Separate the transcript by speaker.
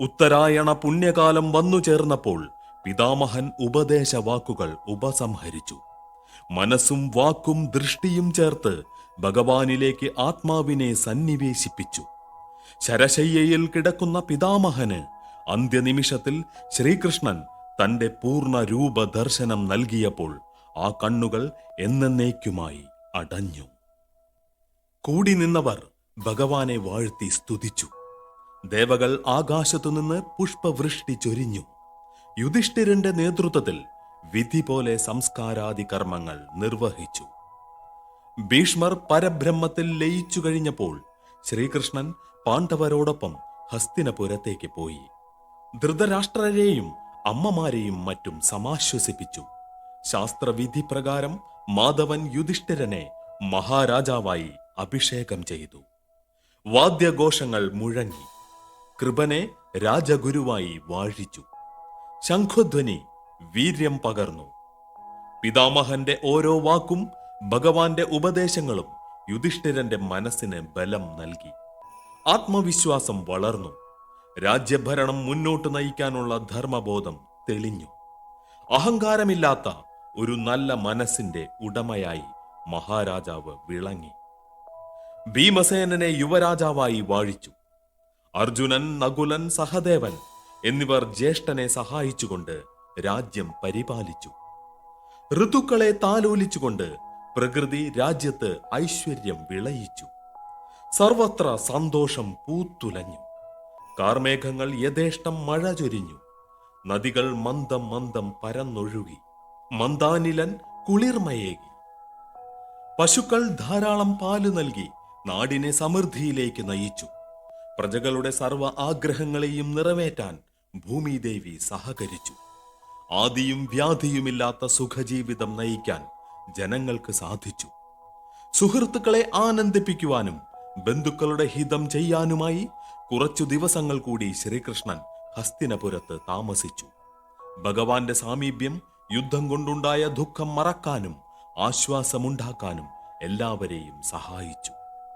Speaker 1: ഉത്തരായണ പുണ്യകാലം വന്നു ചേർന്നപ്പോൾ പിതാമഹൻ ഉപദേശ വാക്കുകൾ ഉപസംഹരിച്ചു. മനസ്സും വാക്കും ദൃഷ്ടിയും ചേർത്ത് ഭഗവാനിലേക്ക് ആത്മാവിനെ സന്നിവേശിപ്പിച്ചു. ശരശയ്യയിൽ കിടക്കുന്ന പിതാമഹന് അന്ത്യനിമിഷത്തിൽ ശ്രീകൃഷ്ണൻ തന്റെ പൂർണ രൂപദർശനം നൽകിയപ്പോൾ ആ കണ്ണുകൾ എന്നേക്കുമായി അടഞ്ഞു. കൂടി നിന്നവർ ഭഗവാനെ വാഴ്ത്തി സ്തുതിച്ചു. ദേവകൾ ആകാശത്തുനിന്ന് പുഷ്പവൃഷ്ടി ചൊരിഞ്ഞു. യുധിഷ്ഠിരന്റെ നേതൃത്വത്തിൽ വിധി പോലെ സംസ്കാരാദി കർമ്മങ്ങൾ നിർവഹിച്ചു. ഭീഷ്മർ പരബ്രഹ്മത്തിൽ ലയിച്ചു കഴിഞ്ഞപ്പോൾ ശ്രീകൃഷ്ണൻ പാണ്ഡവരോടൊപ്പം ഹസ്തിനപുരത്തേക്ക് പോയി. ധൃതരാഷ്ട്രരെയും അമ്മമാരെയും മറ്റും സമാശ്വസിപ്പിച്ചു. ശാസ്ത്രവിധി പ്രകാരം മാധവൻ യുധിഷ്ഠിരനെ മഹാരാജാവായി അഭിഷേകം ചെയ്തു. വാദ്യഘോഷങ്ങൾ മുഴങ്ങി. കൃപനെ രാജഗുരുവായി വാഴിച്ചു. ശംഖുധ്വനി വീര്യം പകർന്നു. പിതാമഹന്റെ ഓരോ വാക്കും ഭഗവാന്റെ ഉപദേശങ്ങളും യുധിഷ്ഠിരന്റെ മനസ്സിന് ബലം നൽകി. ആത്മവിശ്വാസം വളർന്നു. രാജ്യഭരണം മുന്നോട്ട് നയിക്കാനുള്ള ധർമ്മബോധം തെളിഞ്ഞു. അഹങ്കാരമില്ലാത്ത ഒരു നല്ല മനസ്സിന്റെ ഉടമയായി മഹാരാജാവ് വിളങ്ങി. ഭീമസേനനെ യുവരാജാവായി വാഴിച്ചു. അർജുനൻ നകുലൻ സഹദേവൻ എന്നിവർ ജ്യേഷ്ഠനെ സഹായിച്ചുകൊണ്ട് രാജ്യം പരിപാലിച്ചു. ഋതുക്കളെ താലോലിച്ചുകൊണ്ട് പ്രകൃതി രാജ്യത്ത് ഐശ്വര്യം വിളയിച്ചു. സർവത്ര സന്തോഷം പൂത്തുലഞ്ഞു. കാർമേഘങ്ങൾ യഥേഷ്ടം മഴ ചൊരിഞ്ഞു. നദികൾ മന്ദം മന്ദം പരന്നൊഴുകി. മന്ദാനിലൻ കുളിർമയേകി. പശുക്കൾ ധാരാളം പാൽ നൽകി നാടിനെ സമൃദ്ധിയിലേക്ക് നയിച്ചു. പ്രജകളുടെ സർവ ആഗ്രഹങ്ങളെയും നിറവേറ്റാൻ ഭൂമിദേവി സഹകരിച്ചു. ആദിയും വ്യാധിയുമില്ലാത്ത സുഖജീവിതം നയിക്കാൻ ജനങ്ങൾക്ക് സാധിച്ചു. സുഹൃത്തുക്കളെ ആനന്ദിപ്പിക്കുവാനും ബന്ധുക്കളുടെ ഹിതം ചെയ്യാനുമായി കുറച്ചു ദിവസങ്ങൾ കൂടി ശ്രീകൃഷ്ണൻ ഹസ്തിനപുരത്ത് താമസിച്ചു. ഭഗവാന്റെ സാമീപ്യം യുദ്ധം കൊണ്ടുണ്ടായ ദുഃഖം മറക്കാനും ആശ്വാസമുണ്ടാക്കാനും എല്ലാവരെയും സഹായിച്ചു.